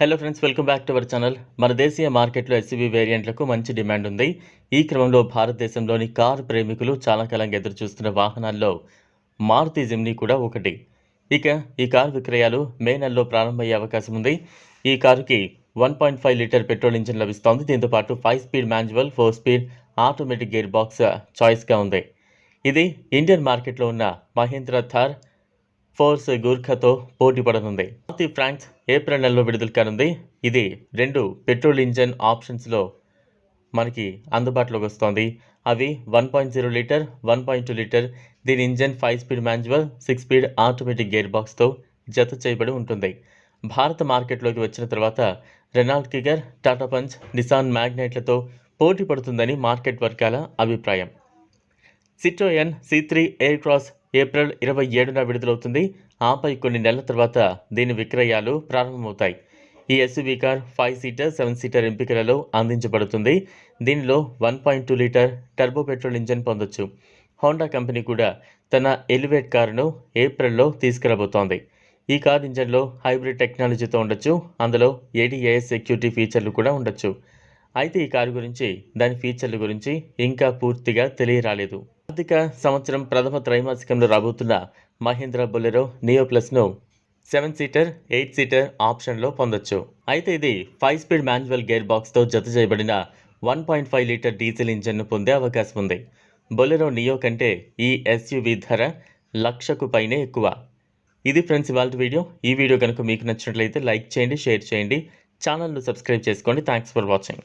Hello friends welcome back to our channel మన దేశీయ మార్కెట్లో ఎస్యూవీ వేరియంట్లకు మంచి డిమాండ్ ఉంది. ఈ క్రమంలో భారతదేశంలోని కారు ప్రేమికులు చాలా కాలంగా ఎదురు చూస్తున్న వాహనాల్లో మారుతి జిమ్నీ కూడా ఒకటి. ఇక ఈ కారు విక్రయాలు మే నెలలో ప్రారంభమయ్యే అవకాశం ఉంది. ఈ కారుకి one point five litre petrol engine లభిస్తోంది. దీంతో పాటు five speed manual four speed automatic gear box చాయిస్గా ఉంది. ఇది ఇండియన్ మార్కెట్లో ఉన్న మహీంద్రా థార్ ఫోర్స్ గూర్ఖాతో పోటీ పడనుంది. మారుతి ఫ్రాంక్స్ ఏప్రిల్ నెలలో విడుదల కానుంది. ఇది రెండు పెట్రోల్ ఇంజన్ ఆప్షన్స్లో మనకి అందుబాటులోకి వస్తోంది. అవి one point zero litre one point two litre దీని engine five speed manual six speed automatic gear బాక్స్తో జత చేయబడి ఉంటుంది. భారత మార్కెట్లోకి వచ్చిన తర్వాత Renault Kiger Tata Punch Nissan మ్యాగ్నైట్లతో పోటీ పడుతుందని మార్కెట్ వర్గాల అభిప్రాయం. Citroen C three Aircross April ఇరవై ఏడున విడుదలవుతుంది. ఆపై కొన్ని నెలల తర్వాత దీని విక్రయాలు ప్రారంభమవుతాయి. ఈ SUV car five seater seven seater ఎంపికలలో అందించబడుతుంది. దీనిలో one point two litre turbo petrol engine పొందొచ్చు. హోండా కంపెనీ కూడా తన ఎలివేట్ కారును ఏప్రిల్లో తీసుకురాబోతోంది. ఈ కార్ ఇంజన్లో హైబ్రిడ్ టెక్నాలజీతో ఉండొచ్చు. అందులో ఏడీఏఎస్ సెక్యూరిటీ ఫీచర్లు కూడా ఉండొచ్చు. అయితే ఈ కారు గురించి దాని ఫీచర్ల గురించి ఇంకా పూర్తిగా తెలియరాలేదు. ఆర్థిక సంవత్సరం ప్రథమ త్రైమాసికంలో రాబోతున్న మహీంద్రా బొలెరో నియో ప్లస్ను సెవెన్ సీటర్ ఎయిట్ సీటర్ ఆప్షన్లో పొందొచ్చు. అయితే ఇది ఫైవ్ స్పీడ్ మాన్యువల్ గేర్ బాక్స్తో జత చేయబడిన one point five litre diesel ఇంజన్ను పొందే అవకాశం ఉంది. బొలెరో నియో కంటే ఈ ఎస్యూవీ ధర లక్షకు పైనే ఎక్కువ. ఇది ఫ్రెండ్స్ ఇవాళ వీడియో. ఈ వీడియో కనుక మీకు నచ్చినట్లయితే లైక్ చేయండి షేర్ చేయండి. ఛానల్ను సబ్స్క్రైబ్ చేసుకోండి. Thanks for watching.